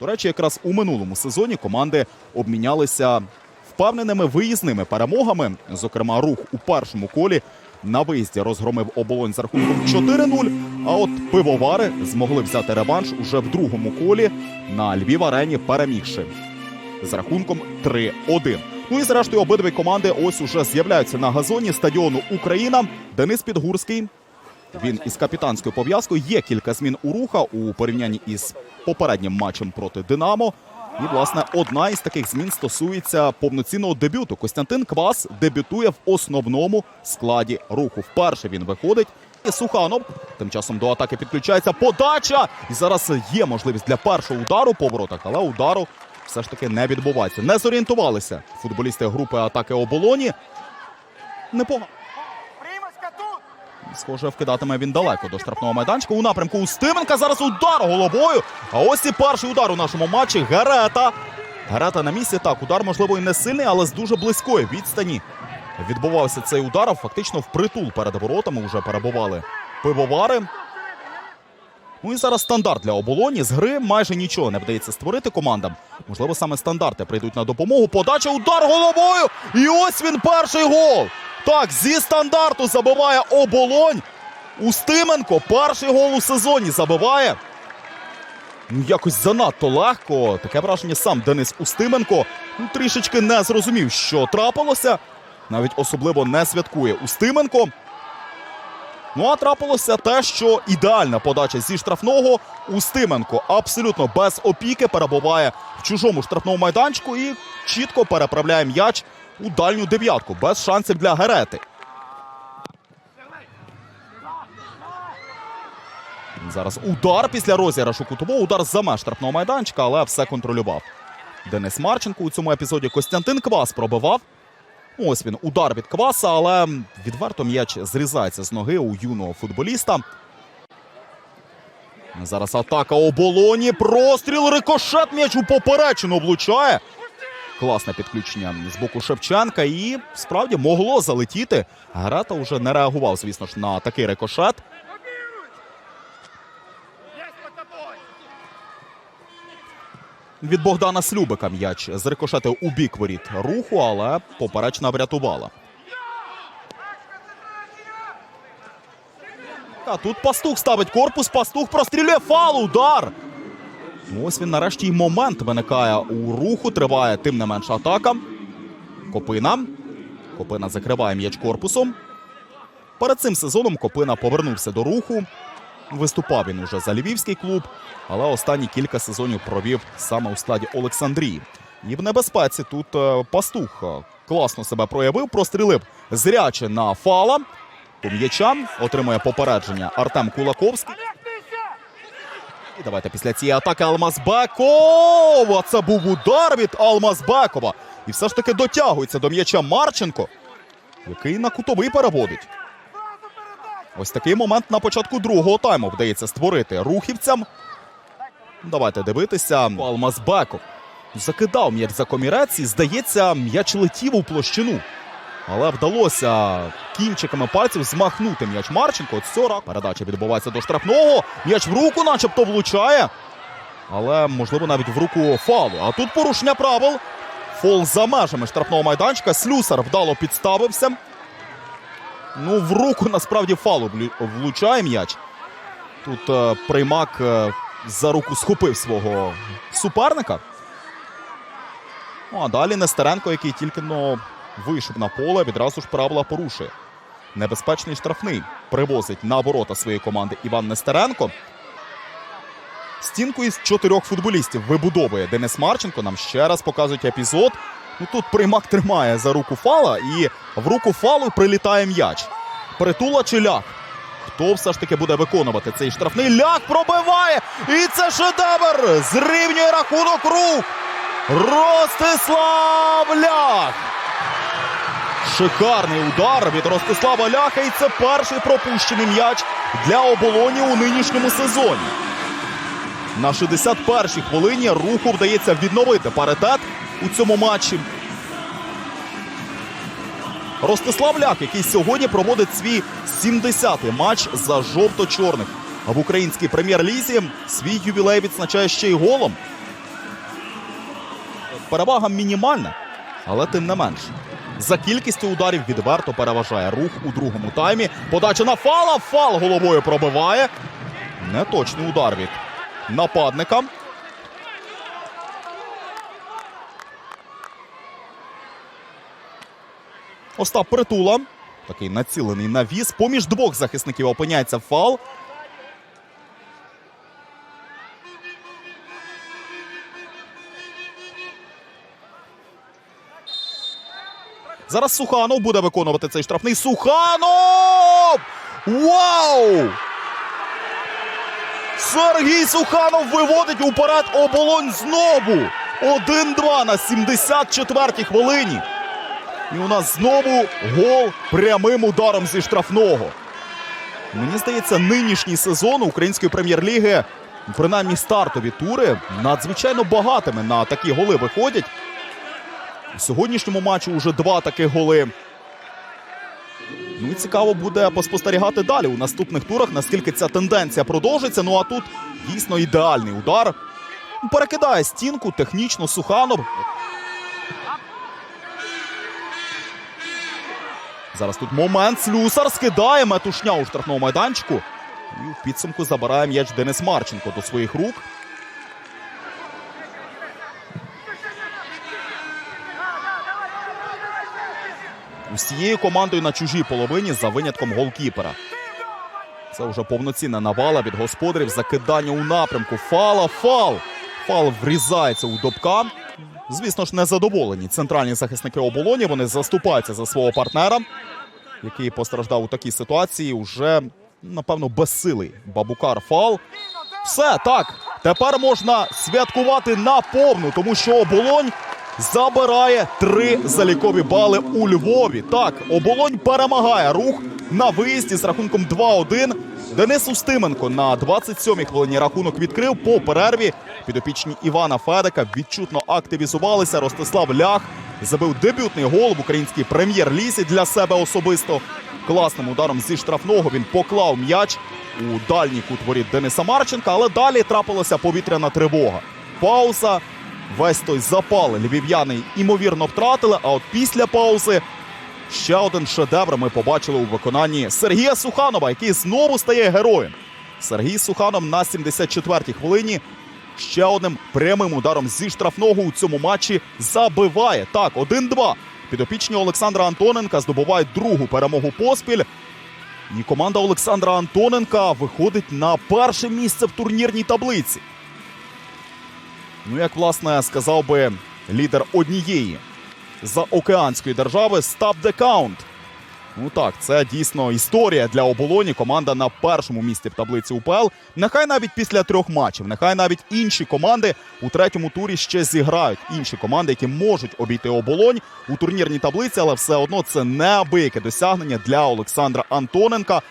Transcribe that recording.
До речі, якраз у минулому сезоні команди обмінялися впевненими виїзними перемогами. Зокрема, рух у першому колі на виїзді розгромив оболонь з рахунком 4-0. А от пивовари змогли взяти реванш уже в другому колі на Львів арені, перемігши з рахунком 3-1. Ну і зрештою обидві команди ось уже з'являються на газоні стадіону Україна. Денис Підгурський. Він із капітанською пов'язкою. Є кілька змін у руха у порівнянні із попереднім матчем проти Динамо. І, власне, одна із таких змін стосується повноцінного дебюту. Костянтин Квас дебютує в основному складі руху. Вперше він виходить. І Суханов тим часом до атаки підключається подача. І зараз є можливість для першого удару по воротах, але удару все ж таки не відбувається. Не зорієнтувалися футболісти групи атаки оболоні. Непогано. Схоже, вкидатиме він далеко до штрафного майданчика. У напрямку Устименка. Зараз удар головою. А ось і перший удар у нашому матчі. Герета. Герета на місці. Так, удар, можливо, і не сильний, але з дуже близької відстані. Відбувався цей удар. Фактично впритул перед воротами вже перебували пивовари. Ну і зараз стандарт для оболоні. З гри майже нічого не вдається створити командам. Можливо, саме стандарти прийдуть на допомогу. Подача, удар головою. І ось він перший гол. Так, зі стандарту забиває оболонь. Устименко перший гол у сезоні забиває. Ну, якось занадто легко. Таке враження сам Денис Устименко ну, трішечки не зрозумів, що трапилося. Навіть особливо не святкує Устименко. Ну а трапилося те, що ідеальна подача зі штрафного Устименко абсолютно без опіки перебуває в чужому штрафному майданчику і чітко переправляє м'яч у дальню дев'ятку без шансів для Герети. Зараз удар після розіграшу кутового. Удар за меж штрафного майданчика, але все контролював. Денис Марченко у цьому епізоді Костянтин Квас пробивав. Ось він удар від Кваса, але відверто м'яч зрізається з ноги у юного футболіста. Зараз атака оболоні. Простріл, рикошет м'яч у поперечину облучає. Класне підключення з боку Шевченка. І справді могло залетіти. Грата вже не реагував, звісно ж, на такий рикошет. Від Богдана Слюбика м'яч зрикошетив у бік воріт руху, але поперечна врятувала. А тут пастух ставить корпус, пастух прострілює фал, удар. Ось він нарешті й момент виникає у руху. Триває тим не менша атака. Копина. Копина закриває м'яч корпусом. Перед цим сезоном Копина повернувся до руху. Виступав він уже за львівський клуб, але останні кілька сезонів провів саме у складі Олександрії. І в небезпеці тут е, пастух е, класно себе проявив, прострілив зряче на фала. По м'ячам отримує попередження Артем Кулаковський. І давайте після цієї атаки Алмазбекова. Це був удар від Алмазбекова. І все ж таки дотягується до м'яча Марченко, який на кутовий переводить. Ось такий момент на початку другого тайму вдається створити рухівцям. Давайте дивитися. Алмазбеков закидав м'яч за комірець і, здається, м'яч летів у площину. Але вдалося кінчиками пальців змахнути м'яч Марченко. От сьора. Передача відбувається до штрафного. М'яч в руку, начебто, влучає. Але, можливо, навіть в руку фалу. А тут порушення правил. Фол за межами штрафного майданчика. Слюсар вдало підставився. Ну, в руку насправді фалу влучає м'яч. Тут е, приймак е, за руку схопив свого суперника. Ну, а далі Нестеренко, який тільки но вийшов на поле, відразу ж правила порушує. Небезпечний штрафний привозить на ворота своєї команди Іван Нестеренко. Стінку із чотирьох футболістів вибудовує Денис Марченко. Нам ще раз показують епізод. Ну тут приймак тримає за руку фала, і в руку фалу прилітає м'яч. Притула чи ляг? Хто все ж таки буде виконувати цей штрафний? Ляг пробиває! І це шедевр! Зрівнює рахунок рук! Ростислав Ляг! Шикарний удар від Ростислава Ляха. І це перший пропущений м'яч для оболоні у нинішньому сезоні. На 61-й хвилині руху вдається відновити паритет у цьому матчі. Ростислав Ляк, який сьогодні проводить свій 70-й матч за жовто-чорних. А в українській прем'єр-лізі свій ювілей відзначає ще й голом. перевага мінімальна, але тим не менш. За кількістю ударів відверто переважає рух у другому таймі. Подача на фала. Фал головою пробиває. Неточний удар від нападника. Остап Притула. Такий націлений навіс. Поміж двох захисників опиняється фал. Зараз Суханов буде виконувати цей штрафний. Суханов! Вау! Сергій Суханов виводить уперед оболонь знову. 1-2 на 74-й хвилині. І у нас знову гол прямим ударом зі штрафного. Мені здається, нинішній сезон української прем'єр-ліги, принаймні стартові тури, надзвичайно багатими на такі голи виходять. У сьогоднішньому матчі вже два таких голи. Ну і цікаво буде поспостерігати далі у наступних турах, наскільки ця тенденція продовжиться. Ну а тут дійсно ідеальний удар. Перекидає стінку технічно Суханов. Зараз тут момент. Слюсар скидає метушня у штрафному майданчику. І в підсумку забирає м'яч Денис Марченко до своїх рук. Усією командою на чужій половині за винятком голкіпера. Це вже повноцінна навала від господарів. Закидання у напрямку. Фала, фал. Фал врізається у Добка. Звісно ж, незадоволені центральні захисники оболоні. Вони заступаються за свого партнера, який постраждав у такій ситуації. Уже, напевно, безсилий. Бабукар фал. Все так. Тепер можна святкувати на повну, тому що оболонь забирає три залікові бали у Львові. Так, оболонь перемагає рух на виїзді з рахунком 2-1. Денис Устименко на 27-й хвилині рахунок відкрив по перерві. Підопічні Івана Федека відчутно активізувалися. Ростислав Лях забив дебютний гол в українській прем'єр-лізі для себе особисто. Класним ударом зі штрафного він поклав м'яч у дальній кут воріт Дениса Марченка, але далі трапилася повітряна тривога. Пауза. Весь той запал львів'яни ймовірно втратили. А от після паузи ще один шедевр ми побачили у виконанні Сергія Суханова, який знову стає героєм. Сергій Суханов на 74-й хвилині ще одним прямим ударом зі штрафного у цьому матчі забиває. Так, 1-2. Підопічні Олександра Антоненка здобувають другу перемогу поспіль. І команда Олександра Антоненка виходить на перше місце в турнірній таблиці. Ну, як власне сказав би лідер однієї заокеанської держави Стаб де Каунт. Ну так, це дійсно історія для оболоні. Команда на першому місці в таблиці УПЛ. Нехай навіть після трьох матчів, нехай навіть інші команди у третьому турі ще зіграють. Інші команди, які можуть обійти оболонь у турнірній таблиці, але все одно це неабияке досягнення для Олександра Антоненка.